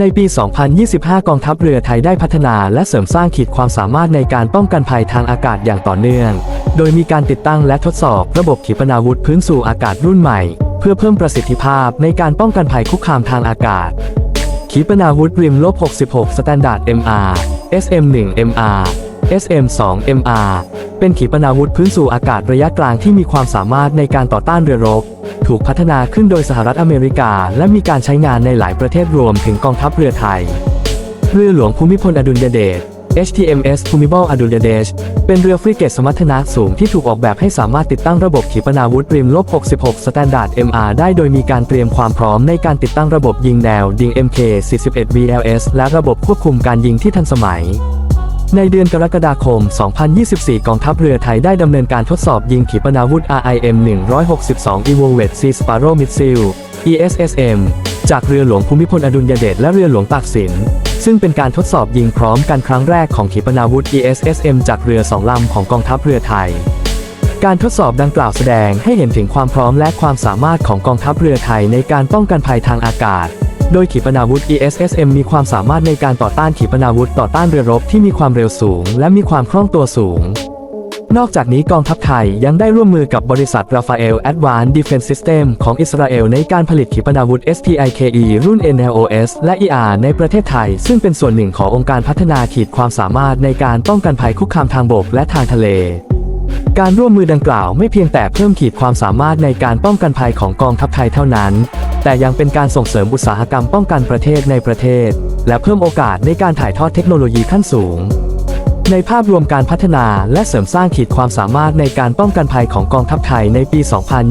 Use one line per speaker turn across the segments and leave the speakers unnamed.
ในปี 2025 กองทัพเรือไทยได้พัฒนาและเสริมสร้างขีดความสามารถในการป้องกันภัยทางอากาศอย่างต่อเนื่อง โดยมีการติดตั้งและทดสอบระบบขีปนาวุธพื้นสู่อากาศรุ่นใหม่ เพื่อเพิ่มประสิทธิภาพในการป้องกันภัยคุกคามทางอากาศ ขีปนาวุธริมลบ 66 Standard MR SM1 MR SM2 MR เป็นขีปนาวุธพื้นสู่อากาศระยะกลางที่มีความสามารถในการต่อต้านเรือรบ ถูกพัฒนาขึ้นโดยสหรัฐอเมริกา และมีการใช้งานในหลายประเทศรวมถึงกองทัพเรือไทย เรือหลวงภูมิพลอดุลยเดช HTMS ภูมิพลอดุลยเดชเป็นเรือฟริเกตสมรรถนะสูงที่ถูกออกแบบให้สามารถติดตั้งระบบขีปนาวุธริมลบ 66 Standard MR ได้โดยมีการเตรียมความพร้อมในการติดตั้งระบบยิงแนวดิง MK 41 VLS และระบบควบคุมการยิงที่ทันสมัย ในเดือนกรกฎาคม 2024 กองทัพเรือไทยได้ดำเนินการทดสอบยิงขีปนาวุธ RIM 162 Evolved Sea Sparrow Missile ESSM จากเรือหลวงภูมิพลอดุลยเดชและเรือหลวงตากสิน ซึ่งเป็นการทดสอบยิงพร้อมกันครั้งแรกของขีปนาวุธ ESSM จากเรือสองลำของกองทัพเรือไทย การทดสอบดังกล่าวแสดงให้เห็นถึงความพร้อมและความสามารถของกองทัพเรือไทยในการป้องกันภัยทางอากาศ โดยขีปนาวุธ ESSM มีความสามารถในการต่อต้านขีปนาวุธต่อต้านเรือรบที่มีความเร็วสูง และมีความคล่องตัวสูง นอกจากนี้กองทัพไทยยังได้ร่วมมือกับบริษัท Rafael Advanced Defense System ของอิสราเอลในการผลิตขีปนาวุธ SPIKE รุ่น NLOS และ ER ในประเทศไทย ซึ่งเป็นส่วนหนึ่งขององค์การพัฒนาขีดความสามารถในการป้องกันภัยคุกคามทางบกและทางทะเลการร่วมมือดังกล่าวไม่เพียงแต่เพิ่มขีดความสามารถในการป้องกันภัยของกองทัพไทยเท่านั้น แต่ยังเป็นการส่งเสริมอุตสาหกรรมป้องกันประเทศในประเทศ และเพิ่มโอกาสในการถ่ายทอดเทคโนโลยีขั้นสูง ในภาพรวมการพัฒนาและเสริมสร้างขีดความสามารถในการป้องกันภัยของกองทัพไทยในปี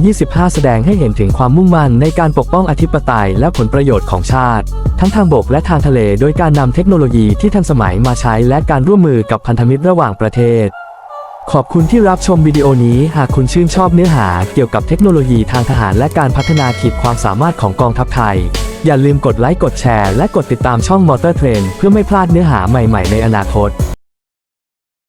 2025 แสดงให้เห็นถึงความมุ่งมั่นในการปกป้องอธิปไตยและผลประโยชน์ของชาติ ทั้งทางบกและทางทะเล โดยการนำเทคโนโลยีที่ทันสมัยมาใช้และการร่วมมือกับพันธมิตรระหว่างประเทศ ขอบคุณที่รับชมวิดีโอนี้ หากคุณชื่นชอบเนื้อหาเกี่ยวกับเทคโนโลยีทางทหารและการพัฒนาขีดความสามารถของกองทัพไทย อย่าลืมกดไลค์ กดแชร์ และกดติดตามช่อง Motor Trend เพื่อไม่พลาดเนื้อหาใหม่ ๆ ในอนาคต